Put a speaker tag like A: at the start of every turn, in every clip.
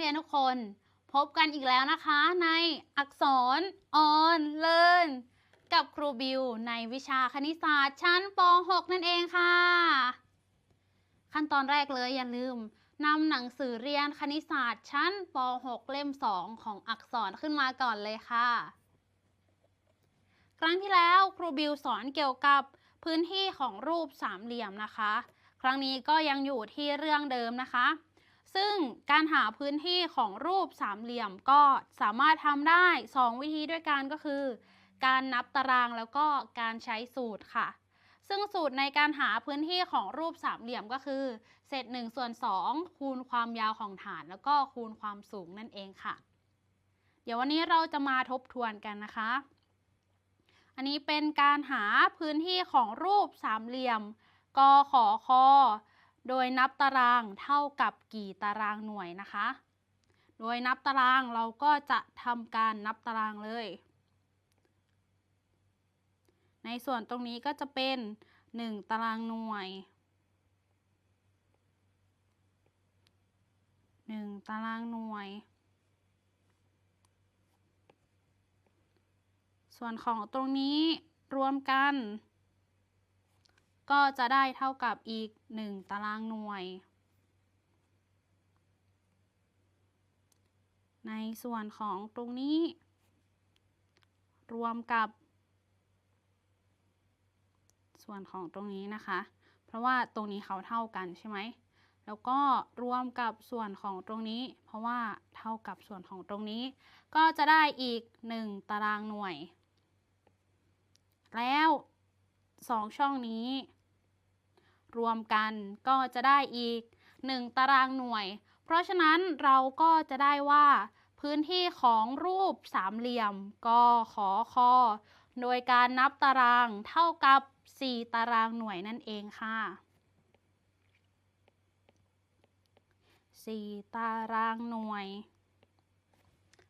A: เรียนทุกคน พบกันอีกแล้วนะคะ ในอักษรออนเลินกับครูบิวในวิชาคณิตศาสตร์ชั้นป .6 นั่นเองค่ะ ขั้นตอนแรกเลยอย่าลืมนำหนังสือเรียนคณิตศาสตร์ชั้นป .6 เล่ม 2 ของอักษรขึ้นมาก่อนเลยค่ะ ครั้งที่แล้วครูบิวสอนเกี่ยวกับพื้นที่ของรูปสามเหลี่ยมนะคะ ครั้งนี้ก็ยังอยู่ที่เรื่องเดิมนะคะ ซึ่งการหาพื้นที่ของรูปสามเหลี่ยมก็สามารถทำได้ 2 วิธีด้วยกันก็คือ การนับตารางแล้วก็การใช้สูตรค่ะ ซึ่งสูตรในการหาพื้นที่ของรูปสามเหลี่ยมก็คือ เศษ1ส่วน2คูณความยาวของฐาน แล้วก็คูณความสูงนั่นเองค่ะ เดี๋ยววันนี้เราจะมาทบทวนกันนะคะ อันนี้เป็นการหาพื้นที่ของรูปสามเหลี่ยมกขอคอ โดยนับตารางเท่ากับกี่ตารางหน่วยนะคะ โดยนับตารางเราก็จะทำการนับตารางเลย ในส่วนตรงนี้ก็จะเป็น 1 ตารางหน่วย 1 ตารางหน่วย ส่วนของตรงนี้รวมกัน ก็จะได้เท่ากับอีก 1 ตารางหน่วย ในส่วนของตรงนี้ รวมกับ ส่วนของตรงนี้นะคะ เพราะว่าตรงนี้เขาเท่ากันใช่ไหม แล้วก็รวมกับส่วนของตรงนี้ เพราะว่าเท่ากับส่วนของตรงนี้ ก็จะได้อีก 1 ตารางหน่วย แล้ว 2 ช่องนี้ รวมกันก็จะได้อีก 1 ตารางหน่วย เพราะฉะนั้นเราก็จะได้ว่า พื้นที่ของรูปสามเหลี่ยมก็ขอคอโดยการนับตารางเท่ากับ 4 ตารางหน่วยนั่นเองค่ะ 4 ตารางหน่วย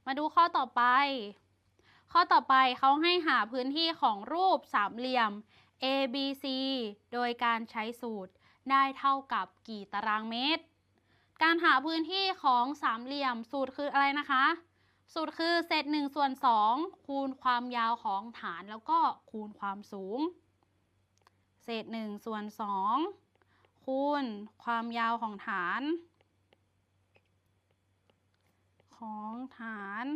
A: มาดูข้อต่อไป ข้อต่อไปเขาให้หาพื้นที่ของรูปสามเหลี่ยม A B C โดยการใช้สูตรได้เท่ากับกี่ตารางเมตร การหาพื้นที่ของสามเหลี่ยมสูตรคืออะไรนะคะ สูตรคือเศษ1ส่วน2คูณความยาวของฐานแล้วก็คูณความสูง เศษ1ส่วน2คูณความยาวของฐาน ของฐาน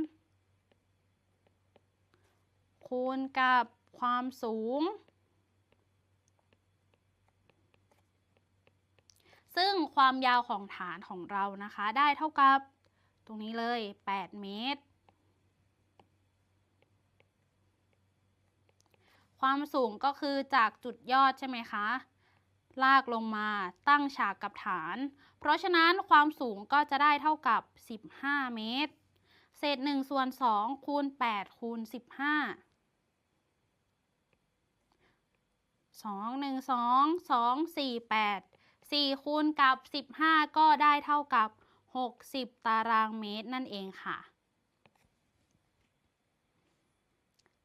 A: คูณกับความสูง ซึ่งความยาวของฐานของเรานะคะ ได้เท่ากับตรงนี้เลย 8 เมตร ความสูงก็คือจากจุดยอดใช่ไหมคะ ลากลงมาตั้งฉากกับฐาน เพราะฉะนั้นความสูงก็จะได้เท่ากับ 15 เมตร เศษ1ส่วน2คูณ8คูณ15 2 1 2 2 4 8 4 คูณกับ 15 ก็ได้เท่ากับ 60 ตารางเมตรนั่นเองค่ะ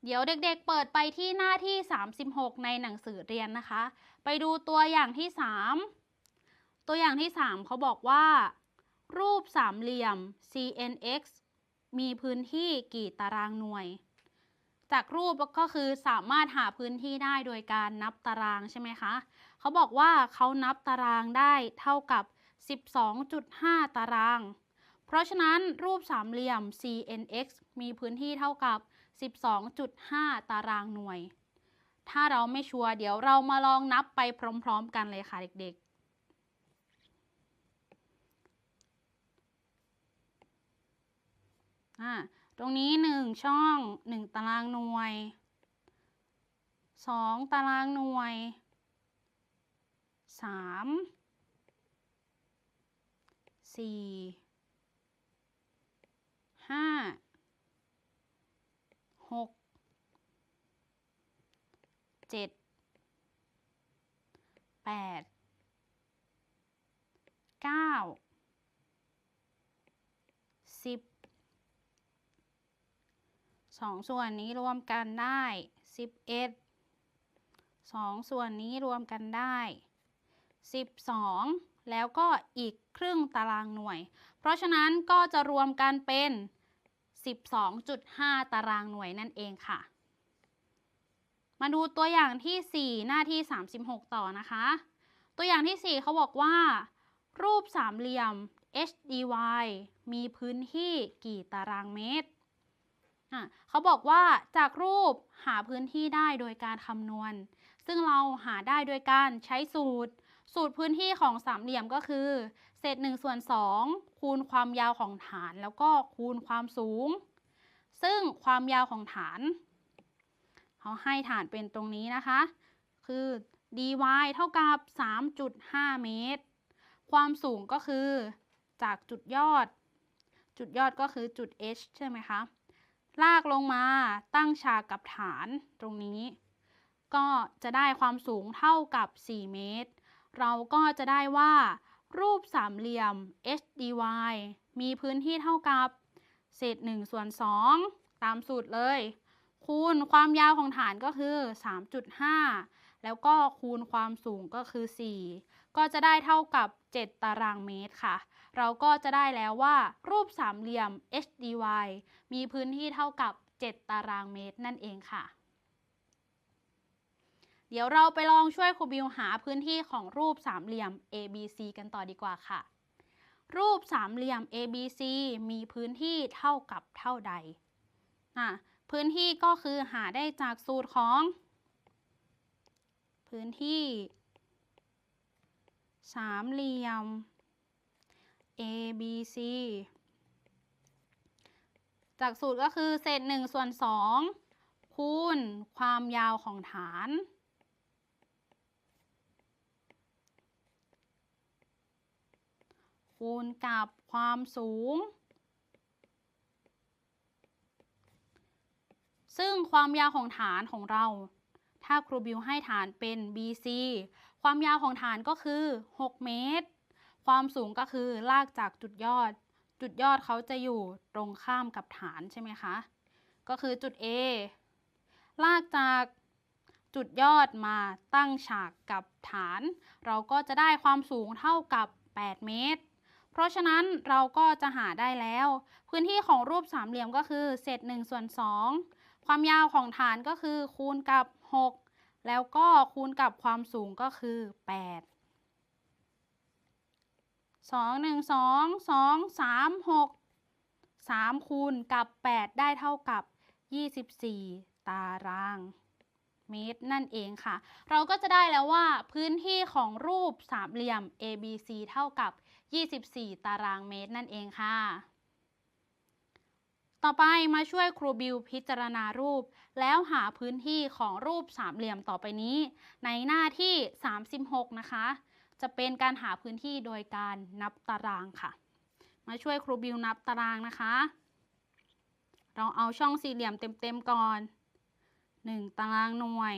A: เดี๋ยวเด็กๆเปิดไปที่หน้าที่ 36 ในหนังสือเรียนนะคะ ไปดูตัวอย่างที่ 3 ตัวอย่างที่ 3เขาบอกว่า รูปสามเหลี่ยม CNX มีพื้นที่กี่ตารางหน่วย จากรูปก็คือสามารถหาพื้นที่ได้โดยการนับตารางใช่ไหมคะ เขาบอกว่าเขานับตารางได้เท่ากับ 12.5 ตาราง เพราะฉะนั้นรูปสามเหลี่ยม CNX มีพื้นที่เท่ากับ 12.5 ตารางหน่วย ถ้าเราไม่ชัวร์เดี๋ยวเรามาลองนับไปพร้อมๆ กันเลยค่ะเด็กๆตรงนี้ 1 ช่อง 1 ตารางหน่วย 2 ตารางหน่วย 3 4 5 6 7 8 9 10สองส่วนนี้รวมกันได้สิบเอ็ดสองส่วนนี้รวมกันได้ 12 แล้วก็อีกครึ่งตารางหน่วย เพราะฉะนั้นก็จะรวมกันเป็น 12.5 ตารางหน่วยนั่นเองค่ะ มาดูตัวอย่างที่ 4 หน้าที่ 36 ต่อนะคะ ตัวอย่างที่ 4เขาบอกว่า รูปสามเหลี่ยม HDY มีพื้นที่กี่ตารางเมตรเขาบอกว่าจากรูปหาพื้นที่ได้โดยการคำนวณ ซึ่งเราหาได้โดยการใช้สูตร สูตรพื้นที่ของสามเหลี่ยมก็คือ เศษ1ส่วน2คูณความยาวของฐาน แล้วก็คูณความสูง ซึ่งความยาวของฐานเขาให้ฐานเป็นตรงนี้นะคะ คือ dy เท่ากับ 3.5 เมตร ความสูงก็คือจากจุดยอด จุดยอดก็คือจุด h ใช่ไหมคะ ลากลงมาตั้งฉากกับฐานตรงนี้ ก็จะได้ความสูงเท่ากับ 4 เมตร เราก็จะได้ว่า รูปสามเหลี่ยม HDY มีพื้นที่เท่ากับ เศษ1ส่วน2ตามสูตรเลย คูณความยาวของฐานก็คือ 3.5 แล้วก็คูณความสูงก็คือ 4 ก็จะได้เท่ากับ 7 ตารางเมตรค่ะ เราก็จะได้แล้วว่า รูปสามเหลี่ยม HDY มีพื้นที่เท่ากับ 7 ตารางเมตรนั่นเองค่ะ เดี๋ยวเราไปลองช่วยครูบิวหาพื้นที่ของรูปสามเหลี่ยม ABC กันต่อดีกว่าค่ะ รูปสามเหลี่ยม ABC มีพื้นที่เท่ากับเท่าใดอะพื้นที่ก็คือหาได้จากสูตรของ พื้นที่ สามเหลี่ยม ABC จากสูตรก็คือเศษ1ส่วน2คูณความยาวของฐาน คูณกับความสูง ซึ่งความยาวของฐานของเรา ถ้าครูบิวให้ฐานเป็น BC ความยาวของฐานก็คือ 6 เมตร ความสูงก็คือลากจากจุดยอด จุดยอดเขาจะอยู่ตรงข้ามกับฐานใช่ไหมคะ ก็คือจุด A ลากจากจุดยอดมาตั้งฉากกับฐาน เราก็จะได้ความสูงเท่ากับ 8 เมตร ราะฉะนั้นเราก็จะหาได้แล้ว พื้นที่ของรูปสามเหลี่ยมก็คือเศษ1ส่วน2ความยาวของฐานก็คือคูณกับ 6 แล้วก็คูณกับความสูงก็คือ 8 2 1 2 2 3 6 3 คูณกับ 8 ได้เท่ากับ 24 ตารางเมตรนั่นเองค่ะ เราก็จะได้แล้วว่าพื้นที่ของรูปสามเหลี่ยม ABC เท่ากับ 24 ตารางเมตรนั่นเองค่ะ ต่อไปมาช่วยครูบิวพิจารณารูป แล้วหาพื้นที่ของรูปสามเหลี่ยมต่อไปนี้ ในหน้าที่ 36 นะคะ จะเป็นการหาพื้นที่โดยการนับตารางค่ะ มาช่วยครูบิวนับตารางนะคะ เราเอาช่องสี่เหลี่ยมเต็มๆก่อน 1 ตารางหน่วย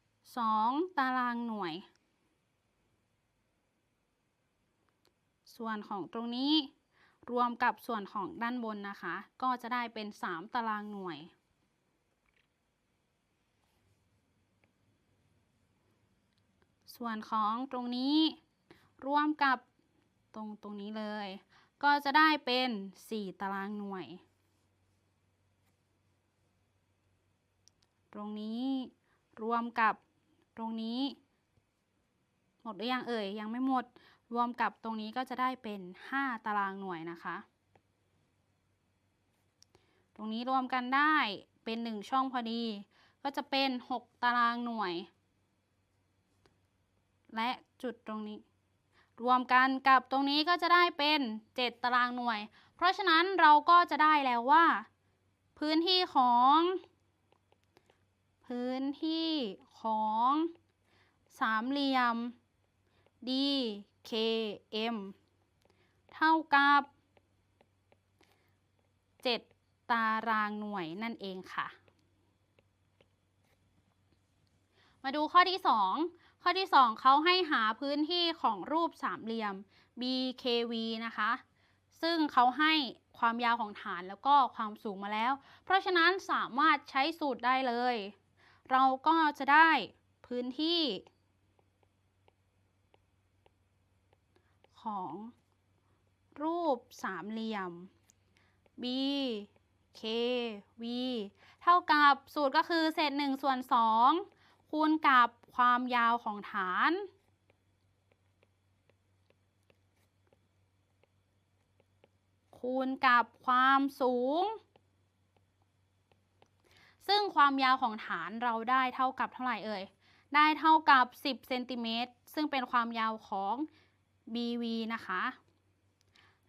A: 2 ตารางหน่วย ส่วนของตรงนี้ รวมกับส่วนของด้านบนนะคะ ก็จะได้เป็น 3 ตารางหน่วย ส่วนของตรงนี้ รวมกับตรงตรงนี้เลย ก็จะได้เป็น 4 ตารางหน่วย ตรงนี้รวมกับตรงนี้ หมดหรือยังเอ่ยยังไม่หมด รวมกับตรงนี้ก็จะได้เป็น 5 ตารางหน่วยนะคะ ตรงนี้รวมกันได้เป็น 1 ช่องพอดี ก็จะเป็น 6 ตารางหน่วย และจุดตรงนี้ รวมกันกับตรงนี้ก็จะได้เป็น 7 ตารางหน่วย เพราะฉะนั้นเราก็จะได้แล้วว่า พื้นที่ของ พื้นที่ของสามเหลี่ยม km เท่ากับ 7 ตารางหน่วยนั่นเองค่ะ มาดูข้อที่ 2 ข้อที่ 2เขาให้หาพื้นที่ของรูปสามเหลี่ยม BKV นะคะ ซึ่งเขาให้ความยาวของฐานแล้วก็ความสูงมาแล้ว เพราะฉะนั้นสามารถใช้สูตรได้เลย เราก็จะได้พื้นที่ ของรูปสามเหลี่ยม b k v เท่ากับสูตรก็คือเศษ1ส่วน2คูณกับความยาวของฐาน คูณกับความสูง ซึ่งความยาวของฐานเราได้เท่ากับเท่าไหร่เอ่ย ได้เท่ากับ 10เซนติเมตรซึ่งเป็นความยาวของ BV นะคะ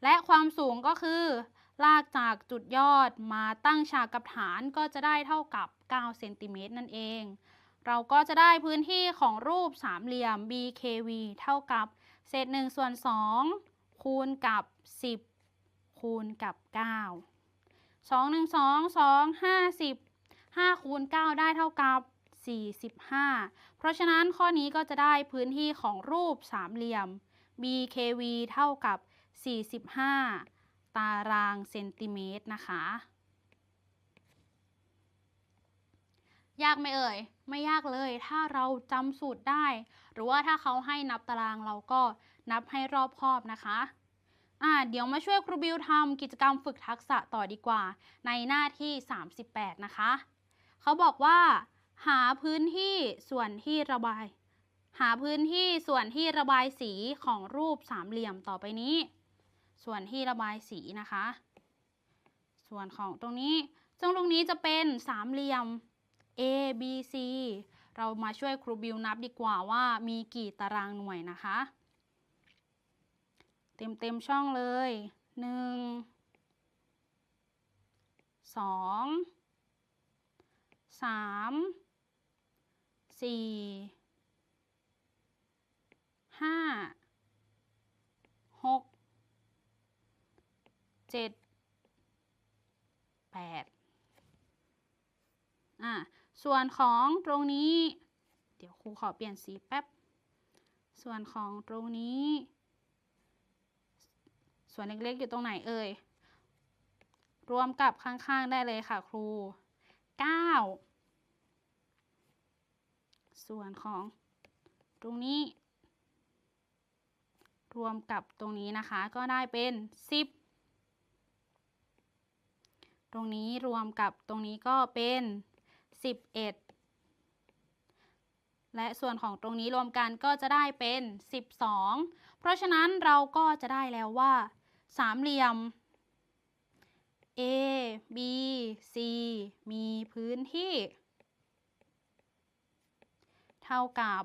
A: และความสูงก็คือ ลากจากจุดยอดมาตั้งฉากกับฐานก็จะได้เท่ากับ 9 เซนติเมตรนั่นเอง เราก็จะได้พื้นที่ของรูปสามเหลี่ยม BKV เท่ากับเศษ1ส่วน2คูณกับ 10 คูณกับ 9 2 1 2 2 50 5คูณ9ได้เท่ากับ 45 เพราะฉะนั้นข้อนี้ก็จะได้พื้นที่ของรูปสามเหลี่ยม BKV เท่ากับ 45 ตารางเซนติเมตรนะคะ ยากไหมเอ่ย ไม่ยากเลย ถ้าเราจำสูตรได้ หรือว่าถ้าเขาให้นับตารางเราก็นับให้รอบคอบนะคะอ่าเดี๋ยวมาช่วยครูบิวทำกิจกรรมฝึกทักษะต่อดีกว่า ในหน้าที่ 38 นะคะ เขาบอกว่า หาพื้นที่ส่วนที่ระบาย หาพื้นที่ส่วนที่ระบายสีของรูปสามเหลี่ยมต่อไปนี้ ส่วนที่ระบายสีนะคะ ส่วนของตรงนี้ซึ่งตรงนี้จะเป็นสามเหลี่ยม A B C เรามาช่วยครูบิวนับดีกว่าว่ามีกี่ตารางหน่วยนะคะ เต็มเต็มช่องเลย 1 2 3 4 5 6 7 8อะส่วนของตรงนี้ เดี๋ยวครูขอเปลี่ยนสีแป๊บ ส่วนของตรงนี้ ส่วนเล็กๆอยู่ตรงไหนเอ่ย รวมกับข้างๆได้เลยค่ะครู 9 ส่วนของตรงนี้ รวมกับตรงนี้นะคะ ก็ได้เป็น 10 ตรงนี้รวมกับตรงนี้ก็เป็น 11 และส่วนของตรงนี้รวมกันก็จะได้เป็น 12 เพราะฉะนั้นเราก็จะได้แล้วว่า สามเหลี่ยม A B C มีพื้นที่ เท่ากับ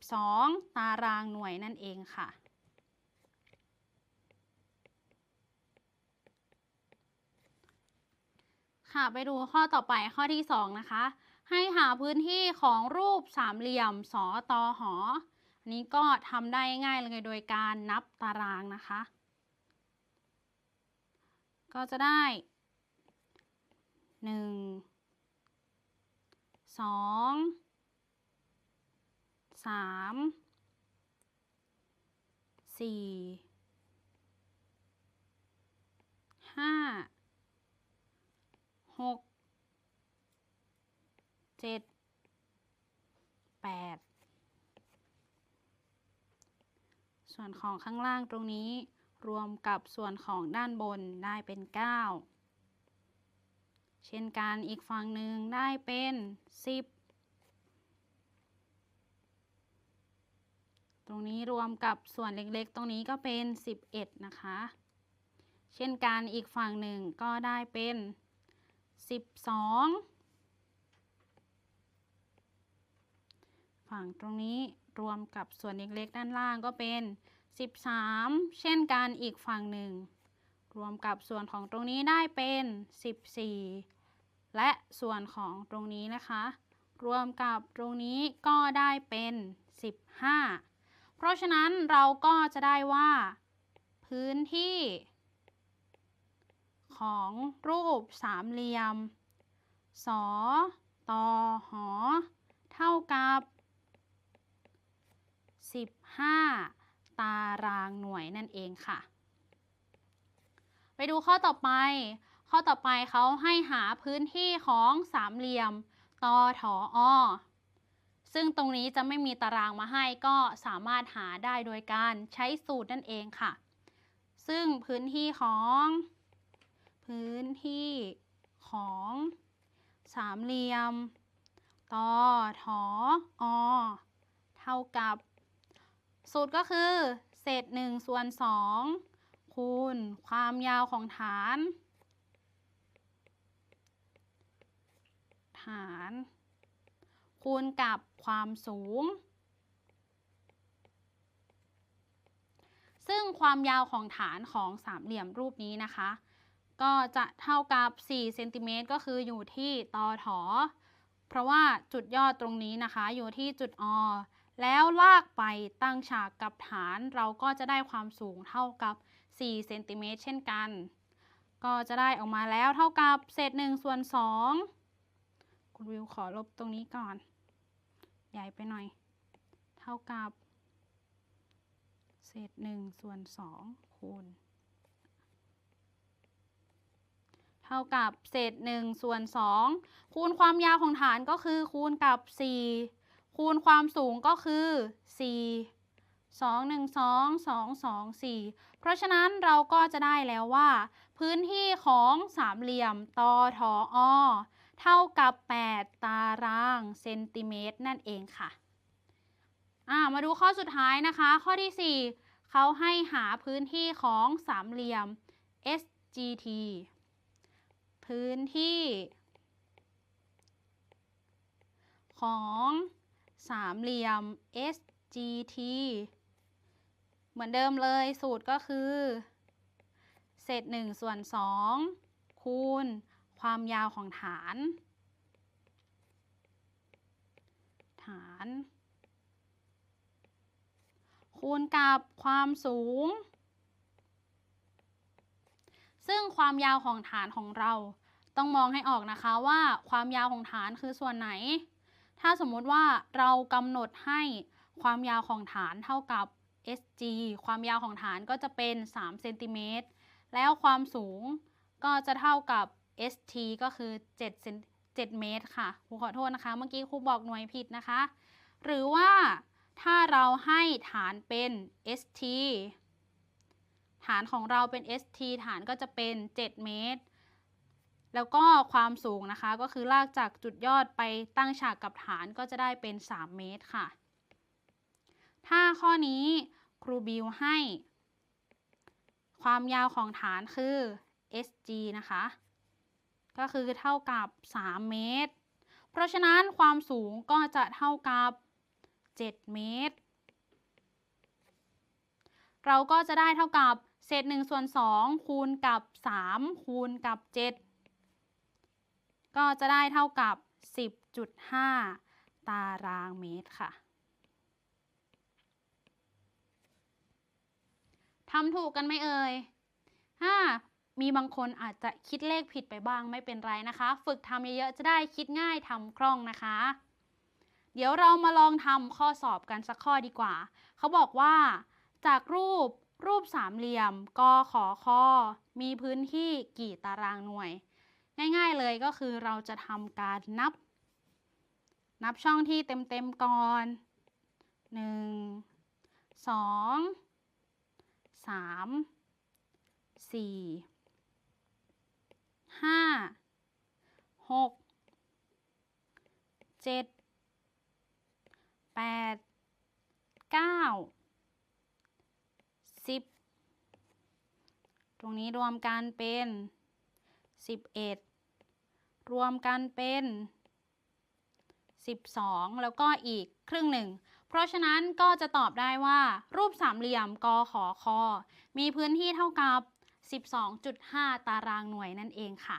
A: 12 ตารางหน่วยนั่นเองค่ะ ค่ะ ไปดูข้อต่อไปข้อที่ 2 นะคะ ให้หาพื้นที่ของรูปสามเหลี่ยมสอตอหออันนี้ก็ทำได้ง่ายเลยโดยการนับตารางนะคะ ก็จะได้ 1 2 3 4 5 6 7 8ส่วนของข้างล่างตรงนี้ รวมกับส่วนของด้านบนได้เป็น 9 เช่นกันอีกฝั่งหนึ่งได้เป็น 10 ตรงนี้รวมกับส่วนเล็กๆ ตรงนี้ก็เป็น 11 นะคะ เช่นกันอีกฝั่งหนึ่งก็ได้เป็น 12ฝั่งตรงนี้รวมกับส่วนเล็กๆด้านล่างก็เป็น 13 เช่นกันอีกฝั่งหนึ่ง รวมกับส่วนของตรงนี้ได้เป็น 14 และส่วนของตรงนี้นะคะ รวมกับตรงนี้ก็ได้เป็น 15 เพราะฉะนั้นเราก็จะได้ว่า พื้นที่ ของรูปสามเหลี่ยม สอตอหอ เท่ากับ 15 ตารางหน่วยนั่นเองค่ะ ไปดูข้อต่อไป ข้อต่อไปเขาให้หาพื้นที่ของสามเหลี่ยมตอถออซึ่งตรงนี้จะไม่มีตารางมาให้ก็สามารถหาได้โดยการใช้สูตรนั่นเองค่ะ ซึ่งพื้นที่ของ พื้นที่ของสามเหลี่ยมตอถออเท่ากับ สูตรก็คือ เศษ1ส่วน2คูณความยาวของฐาน ฐาน คูณกับความสูง ซึ่งความยาวของฐานของสามเหลี่ยมรูปนี้นะคะ ก็จะเท่ากับ4เซนติเมตรก็คืออยู่ที่ตอถอ เพราะว่าจุดยอดตรงนี้นะคะอยู่ที่จุดอแล้วลากไปตั้งฉากกับฐานเราก็จะได้ความสูงเท่ากับ4เซนติเมตรเช่นกัน ก็จะได้ออกมาแล้วเท่ากับเศษ1ส่วน2คุณวิวขอลบตรงนี้ก่อน ใหญ่ไปหน่อย เท่ากับ เศษ1ส่วน2คูณ เท่ากับเศษ1ส่วน2คูณความยาวของฐานก็คือคูณกับ 4 คูณความสูงก็คือ 4 2 1 2 2 2 4 เพราะฉะนั้นเราก็จะได้แล้วว่า พื้นที่ของสามเหลี่ยมตอถออเท่ากับ 8 ตารางเซนติเมตรนั่นเองค่ะมาดูข้อสุดท้ายนะคะ ข้อที่ 4 เขาให้หาพื้นที่ของสามเหลี่ยม SGT พื้นที่ ของสามเหลี่ยม SGT เหมือนเดิมเลยสูตรก็คือ เศษ1ส่วน2คูณ ความยาวของฐาน ฐาน คูณกับความสูง ซึ่งความยาวของฐานของเรา ต้องมองให้ออกนะคะว่าความยาวของฐานคือส่วนไหน ถ้าสมมุติว่าเรากำหนดให้ความยาวของฐานเท่ากับ SG ความยาวของฐานก็จะเป็น3เซนติเมตรแล้วความสูงก็จะเท่ากับ ST ก็คือ7เซน7เมตรค่ะครูขอโทษนะคะ เมื่อกี้ครูบอกหน่วยผิดนะคะ หรือว่าถ้าเราให้ฐานเป็น ST ฐานของเราเป็น ST ฐานก็จะเป็น 7 เมตร แล้วก็ความสูงนะคะก็คือลากจากจุดยอดไปตั้งฉากกับฐานก็จะได้เป็น 3 เมตรค่ะ ถ้าข้อนี้ครูบิวให้ ความยาวของฐานคือ SG นะคะ ก็คือเท่ากับ 3 เมตร เพราะฉะนั้นความสูงก็จะเท่ากับ 7 เมตรเราก็จะได้เท่ากับ เศษ1ส่วน2คูณกับ 3 คูณกับ 7 ก็จะได้เท่ากับ 10.5 ตารางเมตรค่ะทำถูกกันไหมเอ่ยถ้ามีบางคนอาจจะคิดเลขผิดไปบ้างไม่เป็นไรนะคะ ฝึกทำเยอะๆจะได้คิดง่ายทำคล่องนะคะ เดี๋ยวเรามาลองทำข้อสอบกันสักข้อดีกว่า เขาบอกว่า จากรูป รูปสามเหลี่ยมกขอคอมีพื้นที่กี่ตารางหน่วย ง่ายๆเลยก็คือเราจะทำการนับ นับช่องที่เต็มๆก่อน 1 2 3 4 5 6 7 8 9 10ตรงนี้รวมกันเป็น11รวมกันเป็น12แล้วก็อีกครึ่งหนึ่ง เพราะฉะนั้นก็จะตอบได้ว่า รูปสามเหลี่ยมกขอคอมีพื้นที่เท่ากับ 12.5 ตารางหน่วยนั่นเองค่ะ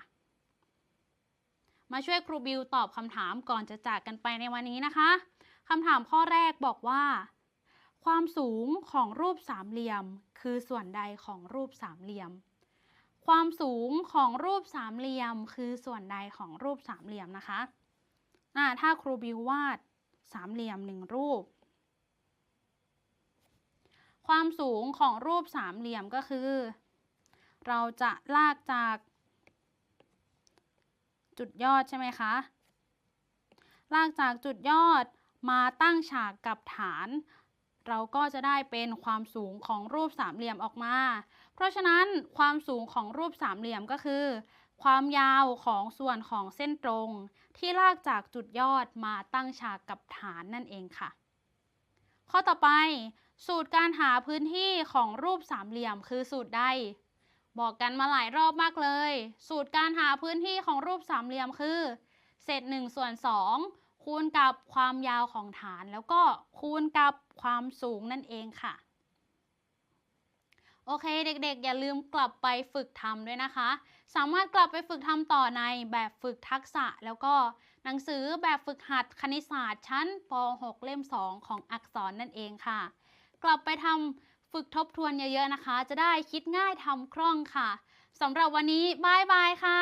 A: มาช่วยครูบิวตอบคำถามก่อนจะจากกันไปในวันนี้นะคะคำถามข้อแรกบอกว่า ความสูงของรูปสามเหลี่ยม คือส่วนใดของรูปสามเหลี่ยม ความสูงของรูปสามเหลี่ยม คือส่วนใดของรูปสามเหลี่ยมนะคะอ่าถ้าครูบิววาดสามเหลี่ยมหนึ่งรูป ความสูงของรูปสามเหลี่ยมก็คือ เราจะลากจากจุดยอดใช่ไหมคะ ลากจากจุดยอดมาตั้งฉากกับฐาน เราก็จะได้เป็นความสูงของรูปสามเหลี่ยมออกมา เพราะฉะนั้นความสูงของรูปสามเหลี่ยมก็คือ ความยาวของส่วนของเส้นตรง ที่ลากจากจุดยอดมาตั้งฉากกับฐานนั่นเองค่ะ ข้อต่อไป สูตรการหาพื้นที่ของรูปสามเหลี่ยมคือสูตรใด บอกกันมาหลายรอบมากเลย สูตรการหาพื้นที่ของรูปสามเหลี่ยมคือ เศษ1ส่วน2 คูณกับความยาวของฐาน แล้วก็คูณกับความสูงนั่นเองค่ะ โอเคเด็กๆ อย่าลืมกลับไปฝึกทำด้วยนะคะ สามารถกลับไปฝึกทำต่อในแบบฝึกทักษะ แล้วก็หนังสือแบบฝึกหัดคณิตศาสตร์ชั้นป .6 เล่ม 2 ของอักษรนั่นเองค่ะ กลับไปทำฝึกทบทวนเยอะๆนะคะ จะได้คิดง่ายทำคล่องค่ะสำหรับวันนี้บายบายค่ะ